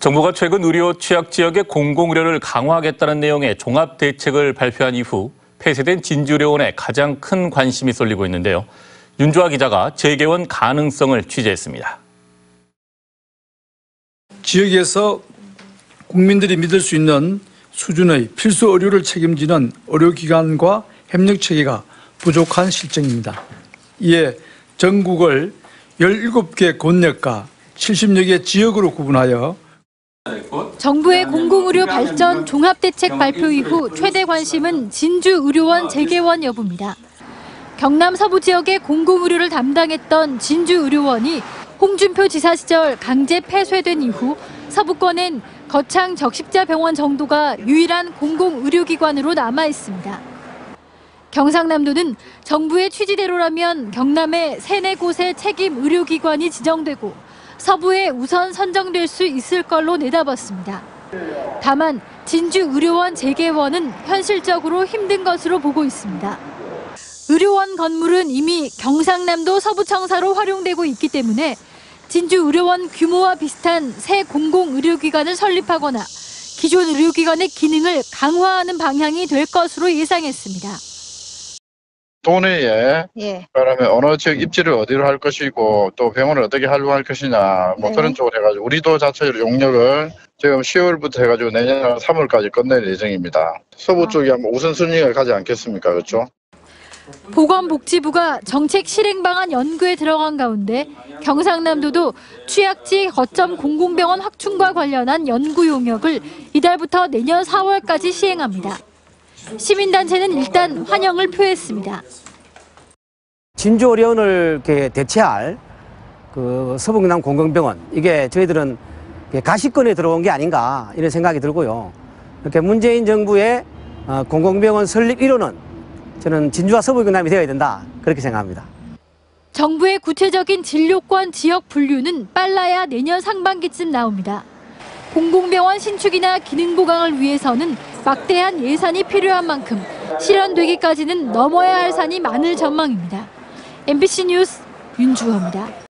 정부가 최근 의료 취약 지역의 공공의료를 강화하겠다는 내용의 종합 대책을 발표한 이후 폐쇄된 진주의료원에 가장 큰 관심이 쏠리고 있는데요. 윤주아 기자가 재개원 가능성을 취재했습니다. 지역에서 국민들이 믿을 수 있는 수준의 필수 의료를 책임지는 의료기관과 협력 체계가 부족한 실정입니다. 이에 전국을 17개 권역과 70여 개 지역으로 구분하여 정부의 공공의료 발전 종합대책 발표 이후 최대 관심은 진주 의료원 재개원 여부입니다. 경남 서부 지역의 공공의료를 담당했던 진주 의료원이 홍준표 지사 시절 강제 폐쇄된 이후 서부권엔 거창 적십자 병원 정도가 유일한 공공의료기관으로 남아 있습니다. 경상남도는 정부의 취지대로라면 경남에 세네 곳의 책임 의료기관이 지정되고 서부에 우선 선정될 수 있을 걸로 내다봤습니다. 다만 진주 의료원 재개원은 현실적으로 힘든 것으로 보고 있습니다. 의료원 건물은 이미 경상남도 서부청사로 활용되고 있기 때문에 진주 의료원 규모와 비슷한 새 공공의료기관을 설립하거나 기존 의료기관의 기능을 강화하는 방향이 될 것으로 예상했습니다. 도내에 예. 그러면 어느 지역 입지를 어디로 할 것이고 또 병원을 어떻게 활용할 것이냐 뭐 네. 그런 쪽으로 해가지고 우리도 자체로 용역을 지금 10월부터 해가지고 내년 3월까지 끝낼 예정입니다. 서부 쪽이 아마 우선순위가 가지 않겠습니까, 그렇죠? 보건복지부가 정책 실행 방안 연구에 들어간 가운데 경상남도도 취약지 거점 공공병원 확충과 관련한 연구 용역을 이달부터 내년 4월까지 시행합니다. 시민단체는 일단 환영을 표했습니다. 이렇게 대체할 그 서북남 공공병원 이게 저희들은 가시권에 들어온 게 아닌가 이런 생각이 들고요. 이렇게 문재인 정부의 어, 공공병원 설립 1호는 저는 진주와 서북남이 되어야 된다 그렇게 생각합니다. 정부의 구체적인 진료권 지역 분류는 빨라야 내년 상반기쯤 나옵니다. 공공병원 신축이나 기능 보강을 위해서는 막대한 예산이 필요한 만큼 실현되기까지는 넘어야 할 산이 많을 전망입니다. MBC 뉴스 윤주호입니다.